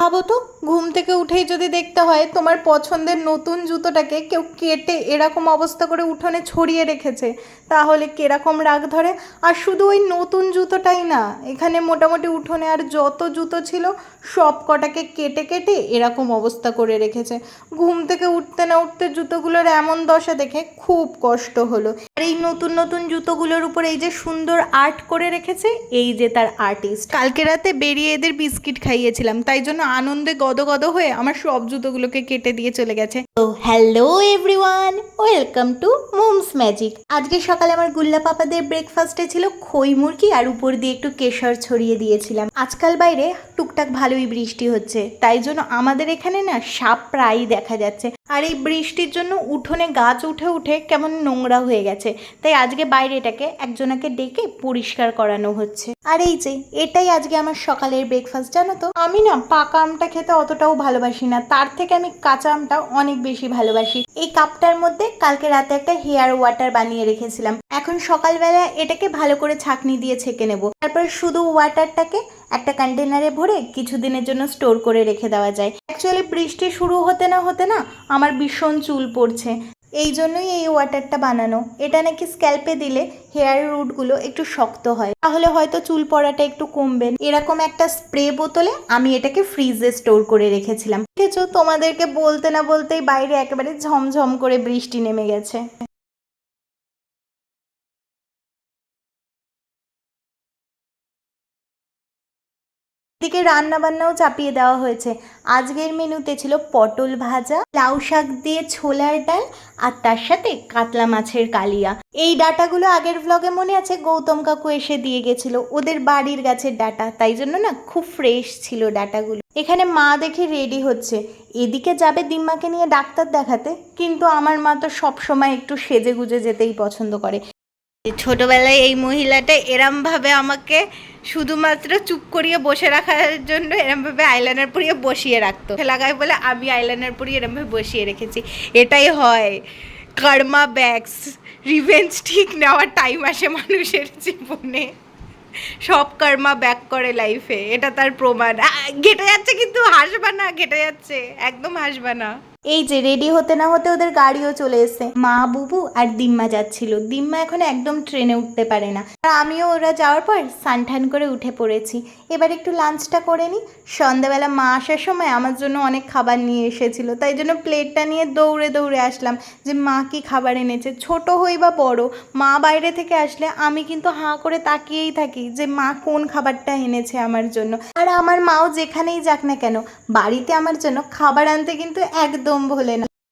ভাবো তো, ঘুম থেকে উঠেই যদি দেখতে হয় তোমার পছন্দের নতুন জুতোটাকে কেউ কেটে এরকম অবস্থা করে উঠোনে ছড়িয়ে রেখেছে, তাহলে কীরকম রাগ ধরে? আর শুধু ওই নতুন জুতোটাই না, এখানে মোটামুটি উঠোনে আর যত জুতো ছিল, সব কটাকে কেটে কেটে এরকম অবস্থা করে রেখেছে। ঘুম থেকে উঠতে না উঠতে জুতোগুলোর এমন দশা দেখে খুব কষ্ট হলো। আর এই নতুন নতুন জুতোগুলোর উপর এই যে সুন্দর আর্ট করে রেখেছে, এই যে তার আর্টিস্ট। কালকে রাতে বেরিয়ে এদের বিস্কিট খাইয়েছিলাম, তাই জন্য আনন্দে গদগদ হয়ে আমার সব জুতোগুলোকে কেটে দিয়ে চলে গেছে। তো hello everyone, welcome to Mom's Magic. আজকে সকালে আমার গুল্লা পাপাদের ব্রেকফাস্টে ছিল খই মুরগি আর উপর দিয়ে একটু কেশর ছড়িয়ে দিয়েছিলাম। আজকাল বাইরে টুকটাক ভালোই বৃষ্টি হচ্ছে, তাই জন্য আমাদের এখানে না সাপ প্রায়ই দেখা যাচ্ছে। আর এই বৃষ্টির জন্য উঠোনে গাছ উঠে উঠে কেমন নোংরা হয়ে গেছে, তাই আজকে বাইরেটাকে একজনাকে ডেকে পরিষ্কার করানো হচ্ছে। আর এই যে, এটাই আজকে আমার সকালের ব্রেকফাস্ট, জানো তো? আমি না পাকা আমটা খেতে অতটাও ভালোবাসি না। তার থেকে আমি কাঁচা আমটা অনেক বেশি ভালোবাসি। এই কাপটার মধ্যে কালকে রাতে একটা হেয়ার ওয়াটার বানিয়ে রেখেছিলাম। এখন সকালবেলা এটাকে ভালো করে ছাঁকনি দিয়ে ছেঁকে নেব। তারপর শুধু ওয়াটারটাকে একটা কন্টেনারে ভরে কিছুদিনের জন্য স্টোর করে রেখে দেওয়া যায়। অ্যাকচুয়ালি বৃষ্টি শুরু হতে না হতে না আমার ভীষণ চুল পড়ছে। এই জন্যই এই ওয়াটারটা বানানো। এটা নাকি স্ক্যাল্পে দিলে হেয়ার রুটগুলো একটু শক্ত হয়। তাহলে হয়তো চুল পড়াটা একটু কমবে। এরকম একটা স্প্রে বোতলে আমি এটাকে ফ্রিজে স্টোর করে রেখেছিলাম। দেখেছ? তোমাদেরকে বলতে না বলতেই বাইরে একেবারে ঝমঝম করে বৃষ্টি নেমে গেছে। এদিকে রান্না বান্নাও চাপিয়ে দেওয়া হয়েছে। আজকের মেনুতে ছিল পটল ভাজা, লাউ শাক দিয়ে ছোলার ডাল আর তার সাথে কাতলা মাছের কালিয়া। এই ডাটাগুলো আগের ব্লগে মনে আছে? গৌতম কাকু এসে দিয়ে গেছিল। ওদের বাড়ির গাছের ডাটা। তাই জন্য না খুব ফ্রেশ ছিল ডাটাগুলো। এখানে মা দেখে রেডি হচ্ছে। এদিকে যাবে দিম্মাকে নিয়ে ডাক্তার দেখাতে। কিন্তু আমার মা তো সবসময় একটু সেজে গুজে যেতেই পছন্দ করে। ছোটবেলায় এই মহিলাটা এরমভাবে আমাকে শুধুমাত্র চুপ করিয়ে বসে রাখার জন্য এরমভাবে আইলাইনার পরিয়ে বসিয়ে রাখতো। লাগায় বলে, আমি আইলাইনার পরিয়ে এরমভাবে বসিয়ে রেখেছি। এটাই হয়। কর্মা ব্যাগস, রিভেঞ্জ ঠিক নেওয়ার টাইম আসে মানুষের জীবনে। সব কর্মা ব্যাক করে লাইফে এটা তার প্রমাণ। ঘেটে যাচ্ছে কিন্তু, হাসবা না, ঘেটে যাচ্ছে। একদম হাসবা না। এই যে রেডি হতে না হতে ওদের গাড়িও চলে এসে মা, বুবু আর দিম্মা যাচ্ছিল। দিম্মা এখন একদম ট্রেনে উঠতে পারে না। আর আমিও ওরা যাওয়ার পর সানঠান করে উঠে পড়েছি। এবার একটু লাঞ্চটা করে নিই সন্ধ্যাবেলা মা আসার সময় আমার জন্য অনেক খাবার নিয়ে এসেছিল। তাই জন্য প্লেটটা নিয়ে দৌড়ে দৌড়ে আসলাম যে মা কি খাবার এনেছে? ছোট হই বা বড়, মা বাইরে থেকে আসলে আমি কিন্তু হাঁ করে তাকিয়েই থাকি যে মা কোন খাবারটা এনেছে আমার জন্য। আর আমার মাও যেখানেই যাক না কেন, বাড়িতে আমার জন্য খাবার আনতে কিন্তু একদম ভোলে না।